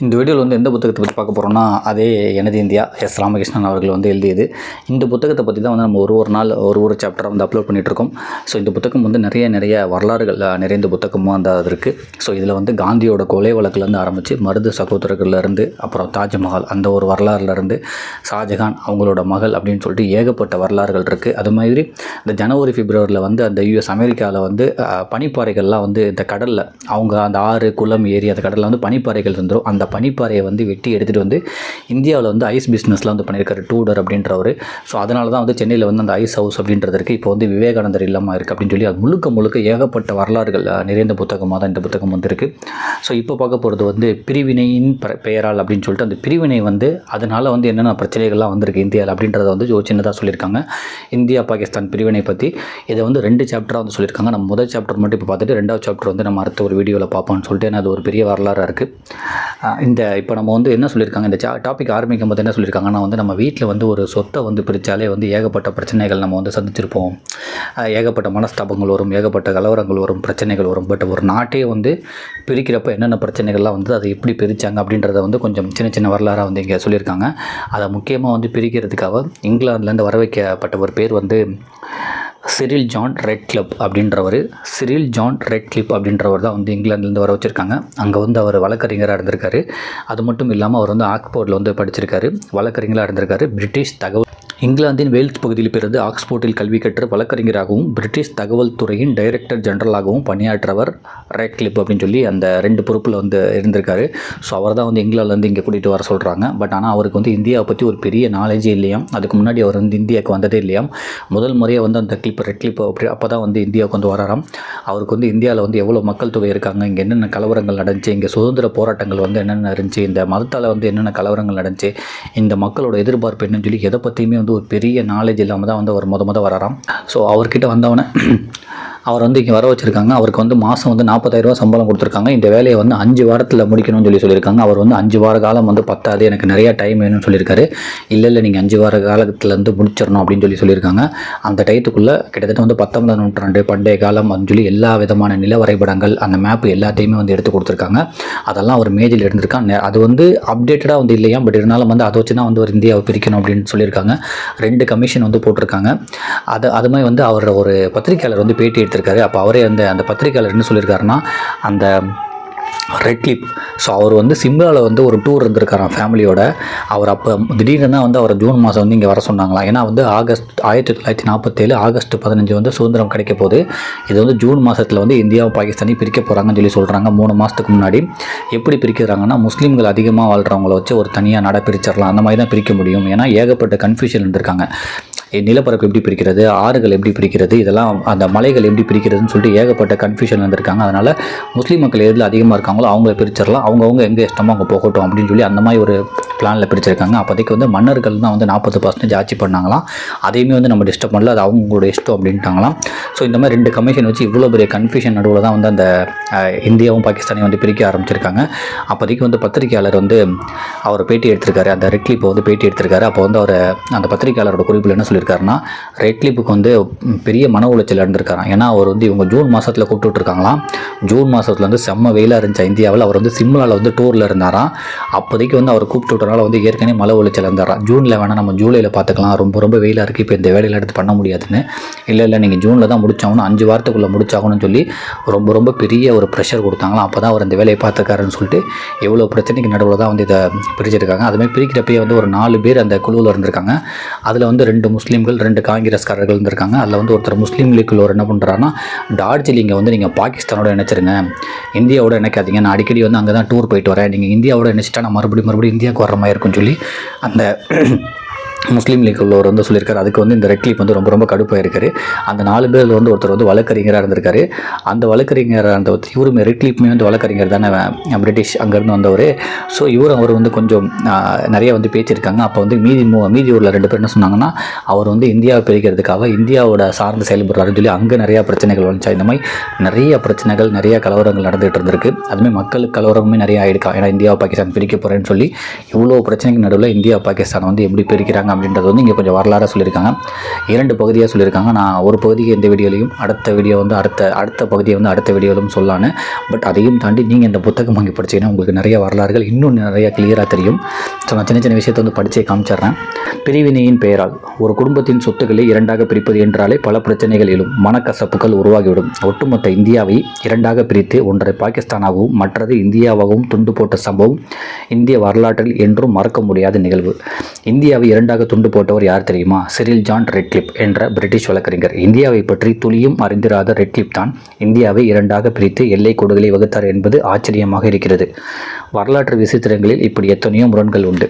இந்த வீடியோவில் வந்து எந்த புத்தகத்தை பற்றி பார்க்க போகிறோம்னா அதே எனது இந்தியா எஸ் ராமகிருஷ்ணன் அவர்கள் வந்து எழுதியது. இந்த புத்தகத்தை பற்றி தான் வந்து நம்ம ஒரு ஒரு நாள் ஒரு ஒரு சாப்டரை வந்து அப்லோட் பண்ணிகிட்ருக்கோம் ஸோ இந்த புத்தகம் வந்து நிறைய நிறைய வரலாறுகள் நிறைந்த புத்தகமும் வந்து அது இருக்குது ஸோ இதில் வந்து காந்தியோட கொலை வழக்குலேருந்து ஆரம்பித்து மருது சகோதரர்கள்லேருந்து அப்புறம் தாஜ்மஹால் அந்த ஒரு வரலாறுலேருந்து ஷாஜகான் அவங்களோட மகள் அப்படின்னு சொல்லிட்டு ஏகப்பட்ட வரலாறுகள் இருக்குது அது மாதிரி இந்த ஜனவரி பிப்ரவரியில் வந்து அந்த யூஎஸ் அமெரிக்காவில் வந்து பனிப்பாறைகள்லாம் வந்து இந்த கடலில் அவங்க அந்த ஆறு குளம் ஏரி அந்த கடலில் வந்து பனிப்பாறைகள் இருந்துடும் அந்த பனிப்பாறையை வந்து வெட்டி எடுத்துகிட்டு வந்து இந்தியாவில் வந்து ஐஸ் பிஸ்னஸ்லாம் வந்து பண்ணியிருக்காரு டூடர் அப்படின்றவர். ஸோ அதனால தான் வந்து சென்னையில் வந்து அந்த ஐஸ் ஹவுஸ் அப்படின்றது இருக்குது இப்போ வந்து விவேகானந்தர் இல்லாமல் இருக்குது அப்படின்னு சொல்லி அது முழுக்க முழுக்க ஏகப்பட்ட வரலாறுகள் நிறைந்த புத்தகமாக தான் இந்த புத்தகம் வந்திருக்கு ஸோ இப்போ பார்க்க போகிறது வந்து பிரிவினையின் பெயரால் அப்படின்னு சொல்லிட்டு அந்த பிரிவினை வந்து அதனால் வந்து என்னென்ன பிரச்சனைகள்லாம் வந்திருக்கு இந்தியாவில் அப்படின்றத வந்து ஒரு சின்னதாக சொல்லியிருக்காங்க. இந்தியா பாகிஸ்தான் பிரிவினை பற்றி இதை வந்து ரெண்டு சாப்டராக வந்து சொல்லியிருக்காங்க. நம்ம முதல் சாப்டர் மட்டும் இப்போ பார்த்துட்டு ரெண்டாவது சாப்டர் வந்து நம்ம அடுத்த ஒரு வீடியோவில் பார்ப்போம்னு சொல்லிட்டு ஏன்னா அது ஒரு பெரிய வரலாறாக இருக்குது இந்த இப்போ நம்ம வந்து என்ன சொல்லியிருக்காங்க இந்த டாபிக் ஆரம்பிக்கும் போது என்ன சொல்லியிருக்காங்கன்னா வந்து நம்ம வீட்டில் வந்து ஒரு சொத்தை வந்து பிரித்தாலே வந்து ஏகப்பட்ட பிரச்சனைகள் நம்ம வந்து சந்திச்சிருப்போம். ஏகப்பட்ட மனஸ்தாபங்கள் வரும் ஏகப்பட்ட கலவரங்கள் வரும் பிரச்சனைகள் வரும். பட் ஒரு நாட்டே வந்து பிரிக்கிறப்ப என்னென்ன பிரச்சனைகள்லாம் வந்து அதை எப்படி பிரித்தாங்க அப்படின்றத வந்து கொஞ்சம் சின்ன சின்ன வரலாறாக வந்து இங்கே சொல்லியிருக்காங்க அதை முக்கியமாக வந்து பிரிக்கிறதுக்காக இங்கிலாந்துலேருந்து வர வைக்கப்பட்ட ஒரு பேர் வந்து சிரில் ஜான் ரெட் கிளப் அப்படின்றவர். சிரில் ஜான் ரெட் கிளிப் அப்படின்றவர் தான் வந்து இங்கிலாந்துலேருந்து வர வச்சுருக்காங்க. அங்கே வந்து அவர் வழக்கறிஞராக இருந்திருக்காரு. அது மட்டும் இல்லாமல் அவர் வந்து ஆக்ஸ்போர்டில் வந்து படிச்சிருக்காரு. வழக்கறிஞராக இருந்திருக்காரு. பிரிட்டிஷ் தகவல் இங்கிலாந்தின் வேல்ஸ் பகுதியில் பிறந்து ஆக்ஸ்போர்ட்டில் கல்வி கற்று வழக்கறிஞராகவும் பிரிட்டிஷ் தகவல் துறையின் டைரக்டர் ஜெனரலாகவும் பணியாற்றவர் ரெட் அப்படின்னு சொல்லி அந்த ரெண்டு பொறுப்பில் வந்து இருந்திருக்காரு. ஸோ அவர் தான் வந்து இங்கிலாந்துலேருந்து இங்கே கூட்டிகிட்டு வர சொல்கிறாங்க பட் ஆனால் அவருக்கு வந்து இந்தியாவை பற்றி ஒரு பெரிய நாலேஜே இல்லையாம். அதுக்கு முன்னாடி அவர் வந்து இந்தியாவுக்கு வந்ததே இல்லையாம். முதல் முறையாக வந்து அந்த கிளிப் ரெட் கிளிப் அப்படி அப்போ தான் வந்து இந்தியாவுக்கு வந்து வராராம். அவருக்கு வந்து இந்தியாவில் வந்து எவ்வளோ மக்கள் தொகை இருக்காங்க இங்கே என்னென்ன கலவரங்கள் நடந்துச்சு இங்கே சுதந்திர போராட்டங்கள் வந்து என்னென்ன இருந்துச்சு இந்த மதத்தால் வந்து என்னென்ன கலவரங்கள் நடந்துச்சு இந்த மக்களோட எதிர்பார்ப்பு என்னன்னு சொல்லி எதை பற்றியுமே வந்து ஒரு பெரிய நாலேஜ் இல்லாமல் தான் வந்து அவர் முத முத வராராம். ஸோ அவர்கிட்ட வந்தவொடனே அவர் வந்து இங்கே வர வச்சுருக்காங்க. அவருக்கு வந்து மாதம் வந்து நாற்பதாயிரரூவா சம்பளம் கொடுத்துருக்காங்க. இந்த வேலையை வந்து அஞ்சு வாரத்தில் முடிக்கணும்னு சொல்லி சொல்லியிருக்காங்க. அவர் வந்து அஞ்சு வார காலம் வந்து பத்தாது. எனக்கு நிறையா டைம் வேணும்னு சொல்லியிருக்காரு. இல்லை இல்லை நீங்கள் அஞ்சு வார காலத்தில் வந்து முடிச்சிடணும் அப்படின்னு சொல்லி சொல்லியிருக்காங்க. அந்த டயத்துக்குள்ளே கிட்டத்தட்ட வந்து பத்தொன்பதாம் நூற்றாண்டு பண்டைய காலம் அப்படின்னு சொல்லி எல்லா விதமான நில வரைபடங்கள் அந்த மேப் எல்லாத்தையுமே வந்து எடுத்து கொடுத்துருக்காங்க. அதெல்லாம் அவர் மேஜில் இருந்திருக்கான் அது வந்து அப்டேட்டடாக வந்து இல்லையா? பட் இருந்தாலும் வந்து அதை வச்சு தான் வந்து ஒரு இந்தியாவை பிரிக்கணும் அப்படின்னு சொல்லியிருக்காங்க. ரெண்டு கமிஷன் வந்து போட்டிருக்காங்க. அது அது மாதிரி வந்து அவர் ஒரு பத்திரிக்கையாளர் வந்து பேட்டி எடுத்திருக்காரு அப்போ அவரே அந்த அந்த பத்திரிகையாளர் என்ன சொல்லியிருக்காருன்னா அந்த ரெட்லிப் ஸோ அவர் வந்து சிம்லாவில் வந்து ஒரு டூர் இருந்திருக்காராம் ஃபேமிலியோட அவர் அப்போ திடீர்னு தான் வந்து அவர் ஜூன் மாதம் வந்து இங்கே வர சொன்னாங்களாம். ஏன்னா வந்து ஆகஸ்ட் ஆயிரத்தி தொள்ளாயிரத்தி நாற்பத்தேழு ஆகஸ்ட் பதினஞ்சு வந்து சுதந்திரம் கிடைக்க போகுது. இது வந்து ஜூன் மாதத்தில் வந்து இந்தியாவும் பாகிஸ்தானையும் பிரிக்க போகிறாங்கன்னு சொல்லி சொல்கிறாங்க மூணு மாதத்துக்கு முன்னாடி. எப்படி பிரிக்கிறாங்கன்னா முஸ்லீம்கள் அதிகமாக வாழ்கிறவங்கள வச்சு ஒரு தனியாக நட பிரிச்சிடலாம் அந்த மாதிரி தான் பிரிக்க முடியும். ஏன்னா ஏகப்பட்ட கன்ஃபியூஷன் இருந்திருக்காங்க. நிலப்பரப்பு எப்படி பிரிக்கிறது ஆறுகள் எப்படி பிரிக்கிறது இதெல்லாம் அந்த மலைகள் எப்படி பிரிக்கிறதுன்னு சொல்லிட்டு ஏகப்பட்ட கன்ஃபியூஷன் வந்திருக்காங்க. அதனால் முஸ்லீம் மக்கள் எதில் அதிகமாக இருக்காங்களோ அவங்கள பிரிச்சிடலாம். அவங்கவுங்க எங்கே இஷ்டமோ அவங்க போகட்டும் அப்படின்னு சொல்லி அந்த மாதிரி ஒரு பிளானில் பிரிச்சிருக்காங்க. அப்போதைக்கு வந்து மன்னர்கள் தான் வந்து நாற்பது பர்சன்டேஜ் ஆட்சி பண்ணாங்களாம். அதையுமே வந்து நம்ம டிஸ்டர்ப் பண்ணல. அது அவங்களோட இஷ்டம் அப்படின்ட்டாங்களாம். ஸோ இந்த மாதிரி ரெண்டு கமிஷன் வச்சு இவ்வளோ பெரிய கன்ஃபியூஷன் நடுவில் தான் வந்து அந்த இந்தியாவும் பாகிஸ்தானையும் வந்து பிரிக்க ஆரம்பிச்சிருக்காங்க. அப்போதைக்கு வந்து பத்திரிக்கையாளர் வந்து அவர் பேட்டி எடுத்திருக்காரு. அந்த ரெட் இப்போ வந்து பேட்டி எடுத்திருக்காரு. அப்போ வந்து அவர் அந்த பத்திரிக்கையாளரோட குறிப்பில் என்ன சொல்லியிருக்காருன்னா ரெட்லிப்புக்கு வந்து பெரிய மன உளைச்சல் இருந்திருக்காராம் ஏன்னா அவர் வந்து இவங்க ஜூன் மாதத்தில் கூப்பிட்டு இருக்காங்களாம் ஜூன் மாதத்தில் வந்து செம்ம வெயிலாக இருந்துச்சு இந்தியாவில். அவர் வந்து சிம்லாவில் வந்து டூரில் இருந்தாராம். அப்போதைக்கு வந்து அவர் கூப்பிட்டு விட்டனால வந்து ஏற்கனவே மன உளைச்சல் இருந்தாராம் ஜூனில் வேணால் நம்ம ஜூலையில் பார்த்துக்கலாம். ரொம்ப ரொம்ப வெயிலாக இருக்குது இப்போ இந்த வேலையில் எடுத்து பண்ண முடியாதுன்னு. இல்லை இல்லை நீங்கள் ஜூனில் தான் முடிச்சாகணும். அஞ்சு வாரத்துக்குள்ளே முடிச்சாகணும்னு சொல்லி ரொம்ப ரொம்ப பெரிய ஒரு ப்ரெஷர் கொடுத்தாங்களாம். அப்போ தான் அவர் இந்த வேலையை பார்த்துக்காருன்னு சொல்லிட்டு எவ்வளோ பிரச்சனைக்கு நடுவில் தான் வந்து இதை பிரிச்சிருக்காங்க. அதுமாதிரி பிரிக்கிறப்பயே வந்து ஒரு நாலு பேர் அந்த குழுவில் இருந்திருக்காங்க. அதில் வந்து ரெண்டு முஸ்லீம்கள் ரெண்டு காங்கிரஸ்காரர்கள் இருந்திருக்காங்க. அதில் வந்து ஒருத்தர் முஸ்லீம் ஒரு என்ன பண்ணுறாருன்னா டார்ஜிலிங்கை வந்து நீங்கள் பாகிஸ்தானோட இணைச்சிருங்க. இந்தியாவோட இணைக்காதீங்க. நான் அடிக்கடி வந்து அங்கே தான் டூர் போயிட்டு வரேன். நீங்கள் இந்தியாவோட இணைச்சிட்டா நான் மறுபடியும் மறுபடியும் இந்தியாவுக்கு வர மாதிரி இருக்கும்னு சொல்லி அந்த முஸ்லீம் லீக் உள்ளவர் வந்து சொல்லியிருக்காரு. அதுக்கு வந்து இந்த ரெட் கிளிப் வந்து ரொம்ப ரொம்ப கடுப்பாக இருக்காரு அந்த நாலு பேரில் வந்து ஒருத்தர் வந்து வழக்கறிஞராக இருந்திருக்காரு. அந்த வழக்கறிஞராக இருந்த ஒருத்தர் இவருமே ரெட் கிளிப்புமே வந்து வழக்கறிஞர் தானே பிரிட்டிஷ் அங்கேருந்து வந்தவர். ஸோ இவரும் அவர் வந்து கொஞ்சம் நிறைய வந்து பேச்சிருக்காங்க அப்போ வந்து மீதி மூ மீதி ஊரில் ரெண்டு பேர் என்ன சொன்னாங்கன்னா அவர் வந்து இந்தியாவை பிரிக்கிறதுக்காக இந்தியாவோட சார்ந்து செயல்படுறாருன்னு சொல்லி அங்கே நிறையா பிரச்சனைகள் வந்துச்சா. இந்த மாதிரி நிறைய பிரச்சனைகள் நிறைய கலவரங்கள் நடந்துகிட்டு இருந்திருக்கு. அதுமாதிரி மக்களுக்கு கலவரமே நிறைய ஆகிடுக்கா ஏன்னா இந்தியா பாகிஸ்தான் பிரிக்க போகிறேன்னு சொல்லி இவ்வளோ பிரச்சனைக்கு நடுவில் இந்தியா பாகிஸ்தான் வந்து எப்படி பிரிக்கிறாங்க பண்ணியிருக்காங்க அப்படின்றது வந்து இங்கே கொஞ்சம் வரலாறாக சொல்லியிருக்காங்க. இரண்டு பகுதியாக சொல்லியிருக்காங்க. நான் ஒரு பகுதிக்கு இந்த வீடியோலையும் அடுத்த வீடியோ வந்து அடுத்த அடுத்த பகுதியை வந்து அடுத்த வீடியோவிலும் சொல்லலான்னு பட் அதையும் தாண்டி நீங்கள் இந்த புத்தகம் வாங்கி படிச்சிங்கன்னா உங்களுக்கு நிறைய வரலாறுகள் இன்னும் நிறைய கிளியராக தெரியும். ஸோ நான் சின்ன சின்ன விஷயத்தை வந்து படித்தே காமிச்சிட்றேன். பிரிவினையின் பெயரால் ஒரு குடும்பத்தின் சொத்துக்களை இரண்டாக பிரிப்பது என்றாலே பல பிரச்சனைகள் எழும் மனக்கசப்புகள் உருவாகிவிடும். ஒட்டுமொத்த இந்தியாவை இரண்டாக பிரித்து ஒன்றை பாகிஸ்தானாகவும் மற்றது இந்தியாவாகவும் துண்டு போட்ட சம்பவம் இந்திய வரலாற்றில் என்றும் மறக்க முடியாத நிகழ்வு. இந்தியாவை இரண்டாக துண்டு போட்டவர் யார் தெரியுமா? சிரில் ஜான் ரெட்லிப் என்ற பிரிட்டிஷ் வழக்கறிஞர். இந்தியாவை பற்றி துளியும் அறிந்திராத ரெட்லிப் தான் இந்தியாவை இரண்டாக பிரித்து எல்லை கோடுகளை வகுத்தார் என்பது ஆச்சரியமாக இருக்கிறது. வரலாற்று விசித்திரங்களில் இப்படி எத்தனையோ முரண்கள் உண்டு.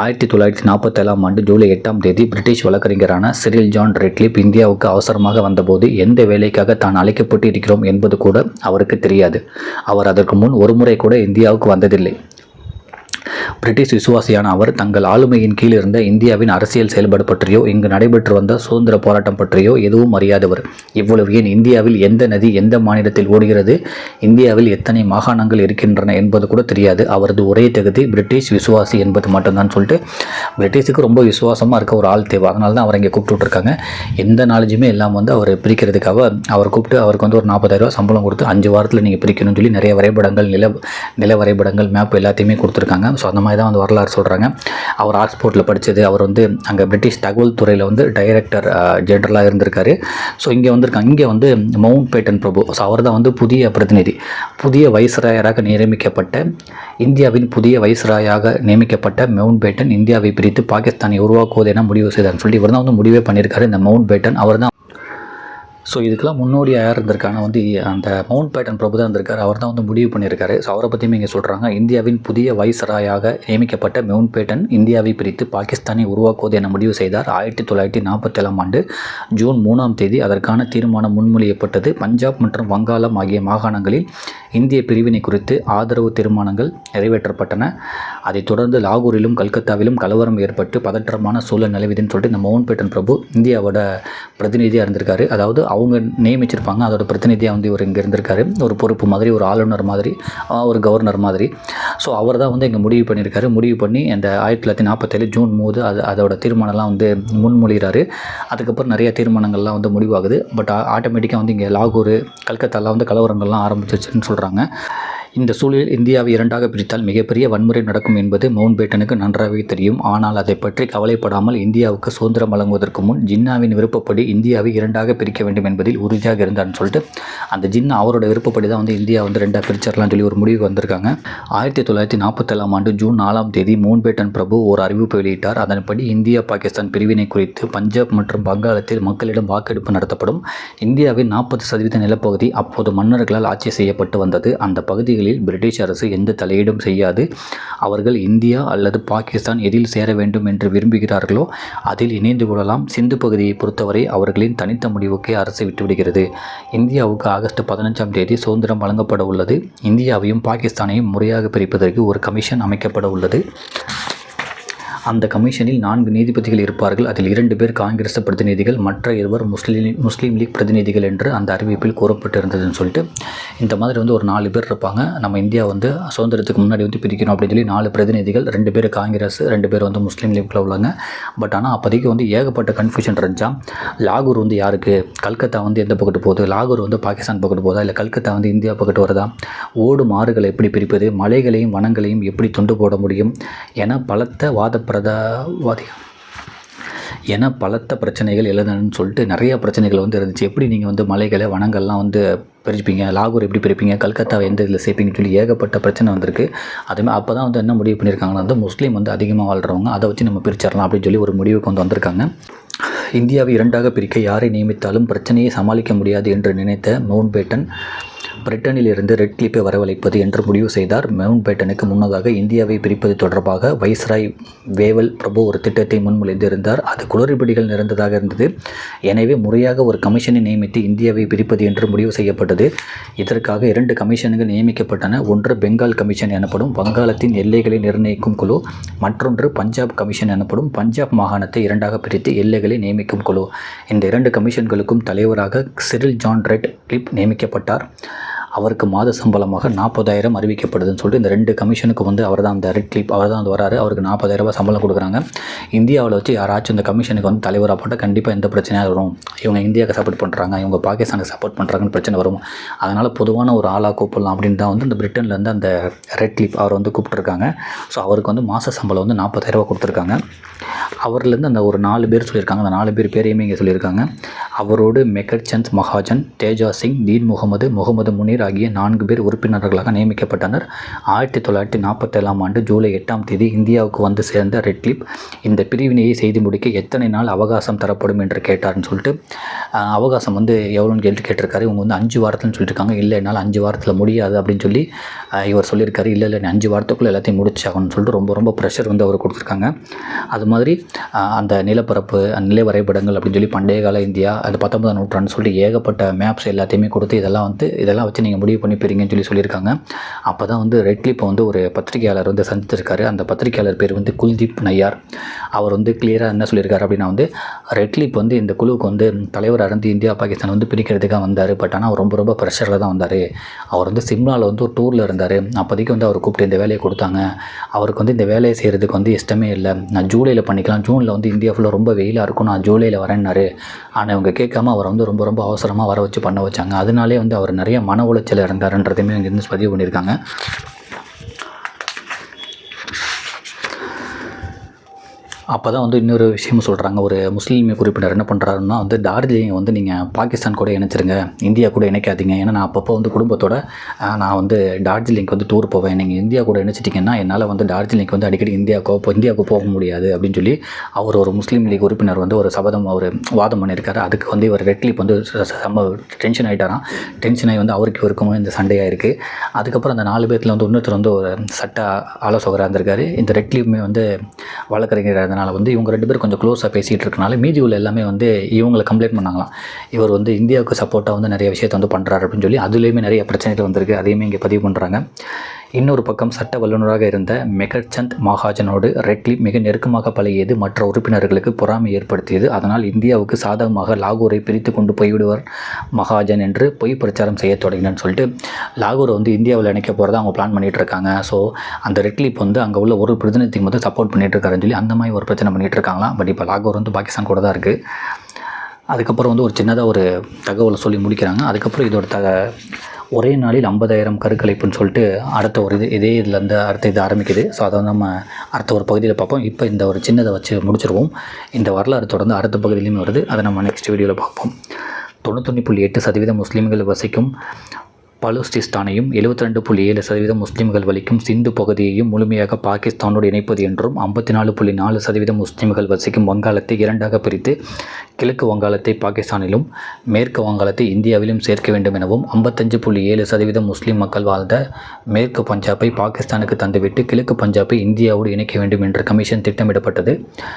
ஆயிரத்தி தொள்ளாயிரத்தி நாற்பத்தேழாம் ஆண்டு ஜூலை எட்டாம் தேதி பிரிட்டிஷ் வழக்கறிஞரான சிரில் ஜான் ரெட்லிப் இந்தியாவுக்கு அவசரமாக வந்தபோது எந்த வேலைக்காக தான் அழைக்கப்பட்டு இருக்கிறோம் என்பது கூட அவருக்கு தெரியாது. அவர் அதற்கு முன் ஒருமுறை கூட இந்தியாவுக்கு வந்ததில்லை. பிரிட்டிஷ் விசுவாசியான அவர் தங்கள் ஆளுமையின் கீழ் இருந்த இந்தியாவின் அரசியல் செயல்பாடு பற்றியோ இங்கு நடைபெற்று வந்த சுதந்திர போராட்டம் பற்றியோ எதுவும் அறியாதவர். இவ்வளவு ஏன் இந்தியாவில் எந்த நதி எந்த மாநிலத்தில் ஓடுகிறது? இந்தியாவில் எத்தனை மாகாணங்கள் இருக்கின்றன என்பது கூட தெரியாது. அவரது ஒரே தகுதி பிரிட்டிஷ் விசுவாசி என்பது மட்டும்தான் சொல்லிட்டு பிரிட்டிஷுக்கு ரொம்ப விசுவாசமாக இருக்க ஒரு ஆள் தேவை. அதனால தான் அவரை இங்கே கூப்பிட்டு விட்ருக்காங்க எந்த நாலேஜுமே எல்லாம் வந்து அவர் பிரிக்கிறதுக்காக அவர் கூப்பிட்டு அவருக்கு வந்து ஒரு நாற்பதாயிரரூவா சம்பளம் கொடுத்து அஞ்சு வாரத்தில் நீங்கள் பிரிக்கணும்னு சொல்லி நிறைய வரைபடங்கள் நில நில வரைபடங்கள் மேப் எல்லாத்தையுமே கொடுத்துருக்காங்க. ஸோ அந்த மாதிரி தான் வந்து வரலாறு சொல்கிறாங்க அவர் ஆக்ஸ்போர்ட்டில் படித்தது அவர் வந்து அங்கே பிரிட்டிஷ் தகவல் துறையில் வந்து டைரக்டர் ஜென்ரலாக இருந்திருக்காரு. ஸோ இங்கே வந்திருக்காங்க. இங்கே வந்து மவுண்ட் பேட்டன் பிரபு ஸோ அவர் தான் வந்து புதிய பிரதிநிதி. புதிய வைஸ்ராயராக நியமிக்கப்பட்ட இந்தியாவின் புதிய வைஸ்ராயாக நியமிக்கப்பட்ட மவுண்ட் பேட்டன் இந்தியாவை பிரித்து பாகிஸ்தானை உருவாக்குவது என முடிவு செய்தார். சொல்லி இவர் தான் வந்து முடிவே பண்ணியிருக்காரு. இந்த மவுண்ட் பேட்டன் அவர் தான் ஸோ இதுக்கெல்லாம் முன்னோடியாக யார் இருந்திருக்காங்க வந்து அந்த மவுண்ட் பேட்டன் பிரபு தான் இருந்திருக்காரு. அவர் தான் வந்து முடிவு பண்ணியிருக்காரு. ஸோ அவரை பற்றியுமே இங்கே சொல்கிறாங்க இந்தியாவின் புதிய வைஸ்ராயாக நியமிக்கப்பட்ட மவுண்ட் பேட்டன் இந்தியாவை பிரித்து பாகிஸ்தானை உருவாக்குவது என முடிவு செய்தார். ஆயிரத்தி தொள்ளாயிரத்தி நாற்பத்தேழாம் ஆண்டு ஜூன் மூணாம் தேதி அதற்கான தீர்மானம் முன்மொழியப்பட்டது. பஞ்சாப் மற்றும் வங்காளம் ஆகிய மாகாணங்களில் இந்திய பிரிவினை குறித்து ஆதரவு தீர்மானங்கள் நிறைவேற்றப்பட்டன. அதைத் தொடர்ந்து லாகூரிலும் கல்கத்தாவிலும் கலவரம் ஏற்பட்டு பதற்றமான சூழல் நிலவிதுன்னு சொல்லிட்டு இந்த மோகன் பேட்டன் பிரபு இந்தியாவோட பிரதிநிதியாக இருந்திருக்காரு. அதாவது அவங்க நியமிச்சிருப்பாங்க. அதோட பிரதிநிதியாக வந்து இவர் இங்கே இருந்திருக்காரு. ஒரு பொறுப்பு மாதிரி ஒரு ஆளுநர் மாதிரி ஒரு கவர்னர் மாதிரி. ஸோ அவர் தான் வந்து இங்கே முடிவு பண்ணியிருக்காரு. முடிவு பண்ணி அந்த ஆயிரத்தி தொள்ளாயிரத்தி நாற்பத்தேழு ஜூன் மூது அது அதோட தீர்மானம்லாம் வந்து முன்மொழிகிறாரு. அதுக்கப்புறம் நிறைய தீர்மானங்கள்லாம் வந்து முடிவாகுது. பட் ஆட்டோமேட்டிக்காக வந்து இங்கே லாகூர் கல்கத்தாலாம் வந்து கலவரங்கள்லாம் ஆரம்பிச்சிருச்சுன்னு சொல்கிறாங்க சொல்கிறாங்க இந்த சூழலில் இந்தியாவை இரண்டாக பிரித்தால் மிகப்பெரிய வன்முறை நடக்கும் என்பது மவுண்ட்பேட்டனுக்கு நன்றாகவே தெரியும். ஆனால் அதை பற்றி கவலைப்படாமல் இந்தியாவுக்கு சுதந்திரம் வழங்குவதற்கு முன் ஜின்னாவின் விருப்பப்படி இந்தியாவை இரண்டாக பிரிக்க வேண்டும் என்பதில் உறுதியாக இருந்தார்னு சொல்லிட்டு அந்த ஜின்னா அவரோட விருப்பப்படி தான் வந்து இந்தியா வந்து ரெண்டாக பிரிச்சிடலாம்னு சொல்லி ஒரு முடிவுக்கு வந்திருக்காங்க. ஆயிரத்தி தொள்ளாயிரத்தி நாற்பத்தேழாம் ஆண்டு ஜூன் நாலாம் தேதி மவுண்ட்பேட்டன் பிரபு ஒரு அறிவிப்பு வெளியிட்டார். அதன்படி இந்தியா பாகிஸ்தான் பிரிவினை குறித்து பஞ்சாப் மற்றும் வங்காளத்தில் மக்களிடம் வாக்கெடுப்பு நடத்தப்படும். இந்தியாவின் நாற்பது சதவீத நிலப்பகுதி அப்போது மன்னர்களால் ஆட்சி செய்யப்பட்டு வந்தது. அந்த பகுதி பகுதிகளில் பிரிட்டிஷ் அரசு எந்த தலையீடும் செய்யாது. அவர்கள் இந்தியா அல்லது பாகிஸ்தான் எதில் சேர வேண்டும் என்று விரும்புகிறார்களோ அதில் இணைந்து கொள்ளலாம். சிந்து பகுதியை பொறுத்தவரை அவர்களின் தனித்த முடிவுக்கே அரசு விட்டுவிடுகிறது. இந்தியாவுக்கு ஆகஸ்ட் பதினஞ்சாம் தேதி சுதந்திரம் வழங்கப்பட உள்ளது இந்தியாவையும் பாகிஸ்தானையும் முறையாக பிரிப்பதற்கு ஒரு கமிஷன் அமைக்கப்பட உள்ளது அந்த கமிஷனில் நான்கு நீதிபதிகள் இருப்பார்கள். அதில் இரண்டு பேர் காங்கிரஸ் பிரதிநிதிகள் மற்ற இருவர் முஸ்லீம் முஸ்லீம் லீக் பிரதிநிதிகள் என்று அந்த அறிவிப்பில் கூறப்பட்டிருந்ததுன்னு சொல்லிட்டு இந்த மாதிரி வந்து ஒரு நாலு பேர் இருப்பாங்க. நம்ம இந்தியா வந்து சுதந்திரத்துக்கு முன்னாடி வந்து பிரிக்கணும் அப்படின்னு சொல்லி நாலு பிரதிநிதிகள் ரெண்டு பேர் காங்கிரஸ் ரெண்டு பேர் வந்து முஸ்லீம் லீக்கில் உள்ளாங்க பட் ஆனால் அப்போதைக்கு வந்து ஏகப்பட்ட கன்ஃபியூஷன் இருந்துச்சா? லாகூர் வந்து யாருக்கு? கல்கத்தா வந்து எந்த பக்கத்து போகுது? லாகூர் வந்து பாகிஸ்தான் பக்கத்து போதா இல்லை கல்கத்தா வந்து இந்தியா பக்கத்து வருதா? ஓடும் ஆறுகளை எப்படி பிரிப்பது? மலைகளையும் வனங்களையும் எப்படி துண்டு போட முடியும்? என பலத்த வாதப்பிரதவாதி ஏன்னா பலத்த பிரச்சனைகள் எழுதணும்னு சொல்லிட்டு நிறைய பிரச்சனைகள் வந்து இருந்துச்சு. எப்படி நீங்கள் வந்து மலைகளை வனங்கள்லாம் வந்து பிரிச்சுப்பீங்க? லாகூர் எப்படி பிரிப்பீங்க? கல்கத்தாவை எந்த இதில் சேர்ப்பீங்கன்னு சொல்லி ஏகப்பட்ட பிரச்சனை வந்திருக்கு. அதுமாதிரி அப்போ தான் வந்து என்ன முடிவு பண்ணியிருக்காங்கன்னா வந்து முஸ்லீம் வந்து அதிகமாக வாழ்கிறவங்க அதை வச்சு நம்ம பிரிச்சிடலாம் அப்படின்னு சொல்லி ஒரு முடிவுக்கு வந்து வந்திருக்காங்க. இந்தியாவை இரண்டாக பிரிக்க யாரை நியமித்தாலும் பிரச்சனையை சமாளிக்க முடியாது என்று நினைத்த மவுண்ட் பேட்டன் பிரிட்டனிலிருந்து ரெட் கிளிப்பை வரவழைப்பது என்று முடிவு செய்தார். மவுண்ட் பேட்டனுக்கு முன்னதாக இந்தியாவை பிரிப்பது தொடர்பாக வைஸ்ராய் வேவல் பிரபு ஒரு திட்டத்தை முன்மொழிந்திருந்தார். அது குளறுபடிகள் நிறைந்ததாக இருந்தது. எனவே முறையாக ஒரு கமிஷனை நியமித்து இந்தியாவை பிரிப்பது என்று முடிவு செய்யப்பட்டது. இதற்காக இரண்டு கமிஷன்கள் நியமிக்கப்பட்டன. ஒன்று பெங்கால் கமிஷன் எனப்படும் வங்காளத்தின் எல்லைகளை நிர்ணயிக்கும் குழு மற்றொன்று பஞ்சாப் கமிஷன் எனப்படும் பஞ்சாப் மாகாணத்தை இரண்டாக பிரித்து எல்லைகளை நியமிக்கும் குழு. இந்த இரண்டு கமிஷன்களுக்கும் தலைவராக சிரில் ஜான் ரெட் கிளிப் நியமிக்கப்பட்டார். அவருக்கு மாத சம்பளமாக நாற்பதாயிரம் அறிவிக்கப்படுதுன்னு சொல்லிட்டு இந்த ரெண்டு கமிஷனுக்கு வந்து அவர் தான் அந்த ரெட் கிளிப் அவர் தான் வந்து வராரு. அவருக்கு நாற்பதாயிரம் ரூபாய் சம்பளம் கொடுக்குறாங்க. இந்தியாவில் வச்சு யாராச்சும் இந்த கமிஷனுக்கு வந்து தலைவராக போட்டால் கண்டிப்பாக எந்த பிரச்சனையாக வரும்? இவங்க இந்தியாவுக்கு சப்போர்ட் பண்ணுறாங்க இவங்க பாகிஸ்தானுக்கு சப்போர்ட் பண்ணுறாங்கன்னு பிரச்சனை வரும். அதனால் பொதுவான ஒரு ஆளாக கூப்பிடலாம் அப்படின்னு தான் வந்து இந்த பிரிட்டன்லேருந்து அந்த ரெட் கிளிப் அவர் வந்து கூப்பிட்டுருக்காங்க. ஸோ அவருக்கு வந்து மாத சம்பளம் வந்து நாற்பதாயிரம் ரூபாய் கொடுத்துருக்காங்க. அவர்லேருந்து அந்த ஒரு நாலு பேர் சொல்லியிருக்காங்க. அந்த நாலு பேர் பேரையுமே இங்கே சொல்லியிருக்காங்க. அவரோடு மெக்கர்சந்த் மகாஜன் தேஜா சிங் தீன் முகமது முகமது முனீர் ஆகிய நான்கு பேர் உறுப்பினர்களாக நியமிக்கப்பட்டனர். ஆயிரத்தி தொள்ளாயிரத்தி நாற்பத்தேழாம் ஆண்டு ஜூலை எட்டாம் தேதி இந்தியாவுக்கு வந்து சேர்ந்த ரெட்லிப் இந்த பிரிவினையை செய்து முடிக்க எத்தனை நாள் அவகாசம் தரப்படும் என்று கேட்டார்னு சொல்லிட்டு அவகாசம் வந்து எவ்வளோன்னு கேட்டு கேட்டிருக்காரு. இவங்க வந்து அஞ்சு வாரத்துலன்னு சொல்லியிருக்காங்க இல்லை என்னால் அஞ்சு வாரத்தில் முடியாது அப்படின்னு சொல்லி இவர் சொல்லியிருக்காரு. இல்லை இல்லை அஞ்சு வாரத்துக்குள்ளே எல்லாத்தையும் முடிச்சாகணும்னு சொல்லிட்டு ரொம்ப ரொம்ப ப்ரெஷர் வந்து அவர் கொடுத்துருக்காங்க. அது மாதிரி அந்த நிலப்பரப்பு அந்த நில வரைபடங்கள் அப்படின்னு சொல்லி பண்டைய கால இந்தியா அது பத்தொன்பதாம் நூற்றாண்டு சொல்லிட்டு ஏகப்பட்ட மேப்ஸ் எல்லாத்தையுமே கொடுத்து இதெல்லாம் வந்து இதெல்லாம் வச்சு நீங்கள் முடிவு பண்ணி சொல்லி சொல்லியிருக்காங்க. அப்போ தான் வந்து ரெட்லிப்பை வந்து ஒரு பத்திரிகையாளர் வந்து சந்திச்சிருக்காரு. அந்த பத்திரிகையாளர் பேர் வந்து குல்தீப் நய்யார். அவர் வந்து கிளியராக என்ன சொல்லியிருக்காரு அப்படின்னா வந்து ரெட்லிப் வந்து இந்த குழுவுக்கு வந்து தலைவர் அறந்து இந்தியா பாகிஸ்தான் வந்து பிரிக்கிறதுக்காக வந்தார். பட் ஆனால் அவர் ரொம்ப ரொம்ப ப்ரெஷரில் தான் வந்தார். அவர் வந்து சிம்லாவில் வந்து ஒரு டூரில் இருந்தார். அப்போதைக்கு வந்து அவர் கூப்பிட்டு இந்த வேலையை கொடுத்தாங்க. அவருக்கு வந்து இந்த வேலையை செய்கிறதுக்கு வந்து இஷ்டமே இல்லை. நான் ஜூலையில் பண்ணிக்கலாம் ஜூனில் வந்து இந்தியா ஃபுல்லாக ரொம்ப வெயிலாக இருக்கும். நான் ஜூலையில் வரேன்னாரு. ஆனால் இவங்க கேட்காம அவர் வந்து ரொம்ப ரொம்ப அவசரமாக வர வச்சு பண்ண வச்சாங்க. அதனாலே வந்து அவர் நிறைய மன உளைச்சல் இருந்தாருன்றதையுமே இங்கேருந்து பதிவு பண்ணியிருக்காங்க. அப்போ தான் வந்து இன்னொரு விஷயமும் சொல்கிறாங்க ஒரு முஸ்லீம் குறிப்பினர் என்ன பண்ணுறாருன்னா வந்து டார்ஜிலிங்கை வந்து நீங்கள் பாகிஸ்தான் கூட இணைச்சிருங்க. இந்தியா கூட இணைக்காதீங்க. ஏன்னா நான் அப்பப்போ வந்து குடும்பத்தோட நான் வந்து டார்ஜிலிங்க்கு வந்து டூர் போவேன். நீங்கள் இந்தியா கூட இணைச்சிட்டிங்கன்னா என்னால் வந்து டார்ஜிலிங்க்கு வந்து அடிக்கடி இந்தியாவுக்கு இப்போ இந்தியாவுக்கு போக முடியாது. அப்படின்னு சொல்லி அவர் ஒரு முஸ்லீம் லீக் உறுப்பினர் வந்து ஒரு சபதம் அவர் வாதம் பண்ணியிருக்காரு. அதுக்கு வந்து இவர் ரெட் வந்து செம்ம டென்ஷன் ஆகிட்டாராம் டென்ஷன் ஆகி வந்து அவருக்கு இவருக்கும் இந்த சண்டையாக இருக்குது அதுக்கப்புறம் அந்த நாலு பேர்த்தில் வந்து இன்னொருத்தர் வந்து ஒரு சட்ட ஆலோசகராக இருந்திருக்காரு. இந்த ரெட் வந்து வழக்கறிஞர் அதனால் வந்து இவங்க ரெண்டு பேரும் கொஞ்சம் க்ளோஸாக பேசிகிட்டு இருக்கனால மீதி உள்ள எல்லாமே வந்து இவங்களை கம்ப்ளைண்ட் பண்ணாங்களாம். இவர் வந்து இந்தியாவுக்கு சப்போர்ட்டாக வந்து நிறைய விஷயத்தை வந்து பண்ணுறாரு அப்படின்னு சொல்லி அதுலேயுமே நிறைய பிரச்சனைகள் வந்திருக்கு. அதையுமே இங்கே பதிவு பண்ணுறாங்க இன்னொரு பக்கம் சட்ட வல்லுநராக இருந்த மெகர்சந்த் மகாஜனோடு ரெட்லி மிக நெருக்கமாக பழகியது. மற்ற உறுப்பினர்களுக்கு பொறாமை ஏற்படுத்தியது. அதனால் இந்தியாவுக்கு சாதகமாக லாகூரை பிரித்து கொண்டு போய்விடுவார் மகாஜன் என்று பொய் பிரச்சாரம் செய்ய தொடங்கினான்னு சொல்லிட்டு லாகூரை வந்து இந்தியாவில் இணைக்க போகிறதா அவங்க பிளான் பண்ணிகிட்டு இருக்காங்க. ஸோ அந்த ரெட்லி வந்து அங்கே உள்ள ஒரு பிரதிநிதிக்கு வந்து சப்போர்ட் பண்ணிட்டு இருக்காருன்னு சொல்லி அந்த மாதிரி ஒரு பிரச்சனை பண்ணிகிட்டு இருக்காங்களாம். பட் இப்போ லாகூர் வந்து பாகிஸ்தான் கூட தான் இருக்குது அதுக்கப்புறம் வந்து ஒரு சின்னதாக ஒரு தகவலை சொல்லி முடிக்கிறாங்க. அதுக்கப்புறம் இதோட தக ஒரே நாளில் ஐம்பதாயிரம் கருக்கலைப்புன்னு சொல்லிட்டு அடுத்த ஒரு இது இதே இதுலேருந்து அடுத்த இது ஆரம்பிக்குது. ஸோ அதை வந்து நம்ம அடுத்த ஒரு பகுதியில் பார்ப்போம். இப்போ இந்த ஒரு சின்னதை வச்சு முடிச்சிருவோம். இந்த வரலாறு தொடர்ந்து அடுத்த பகுதியிலையும் வருது. அதை நம்ம நெக்ஸ்ட் வீடியோவில் பார்ப்போம். தொண்ணூத்தொன்று புள்ளி எட்டு சதவீதம் முஸ்லீம்கள் வசிக்கும் பலுஸ்டிஸ்தானையும் 72.7% ரெண்டு புள்ளி ஏழு சதவீதம் முஸ்லீம்கள் வலிக்கும் சிந்து பகுதியையும் முழுமையாக பாகிஸ்தானோடு இணைப்பது என்றும் ஐம்பத்தி நாலு புள்ளி நாலு சதவீதம் முஸ்லீம்கள் வசிக்கும் வங்காளத்தை இரண்டாக பிரித்து கிழக்கு வங்காளத்தை பாகிஸ்தானிலும் மேற்கு வங்காளத்தை இந்தியாவிலும் சேர்க்க வேண்டும் எனவும் ஐம்பத்தஞ்சு புள்ளி ஏழு சதவீதம் முஸ்லீம் மக்கள் வாழ்ந்த மேற்கு பஞ்சாபை பாகிஸ்தானுக்கு தந்துவிட்டு கிழக்கு பஞ்சாபை இந்தியாவோடு இணைக்க வேண்டும் என்ற கமிஷன் திட்டமிடப்பட்டது.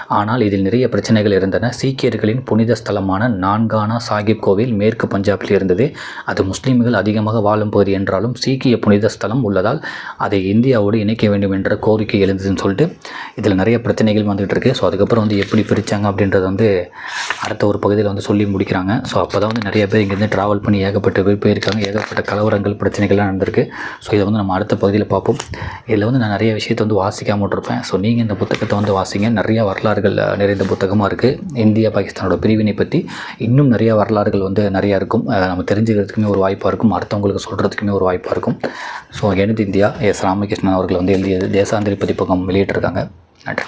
ஆனால் இதில் நிறைய பிரச்சனைகள் இருந்தன. சீக்கியர்களின் புனித ஸ்தலமான நான்கானா சாஹிப் கோவில் மேற்கு பஞ்சாபில் இருந்தது. அது முஸ்லீம்கள் அதிகமாக வாழும் பகுதி என்றாலும் சீக்கிய புனித ஸ்தலம் உள்ளதால் அதை இந்தியாவோடு இணைக்க வேண்டும் என்ற கோரிக்கை எழுந்ததுன்னு சொல்லிட்டு இதில் நிறைய பிரச்சனைகள் வந்துகிட்டு இருக்குது ஸோ அதுக்கப்புறம் வந்து எப்படி பிரித்தாங்க அப்படின்றத வந்து அடுத்த ஒரு பகுதியில் வந்து சொல்லி முடிக்கிறாங்க. ஸோ அப்போ தான் வந்து நிறைய பேர் இங்கேருந்து ட்ராவல் பண்ணி ஏகப்பட்ட போயிருக்காங்க. ஏகப்பட்ட கலவரங்கள் பிரச்சனைகள்லாம் நடந்திருக்கு. ஸோ இதை வந்து நம்ம அடுத்த பகுதியில் பார்ப்போம். இதில் வந்து நான் நிறைய விஷயத்தை வந்து வாசிக்காம விட்டுருப்பேன். ஸோ நீங்கள் இந்த புத்தகத்தை வந்து வாசிங்க. நிறைய வரலாறுகள் நிறைந்த புத்தகமாக இருக்குது இந்தியா பாகிஸ்தானோட பிரிவினை பற்றி இன்னும் நிறைய வரலாறுகள் வந்து நிறையா இருக்கும். நம்ம தெரிஞ்சுக்கிறதுக்குமே ஒரு வாய்ப்பாக இருக்கும். அடுத்தவங்களுக்கு சொல்கிறதுக்குமே ஒரு வாய்ப்பாக இருக்கும். ஸோ எனது இந்தியா எஸ் ராமகிருஷ்ணன் அவர்கள் வந்து எழுதியது தேசாந்திரி பதிப்பகம் வெளியிட்டிருக்காங்க. நன்றி.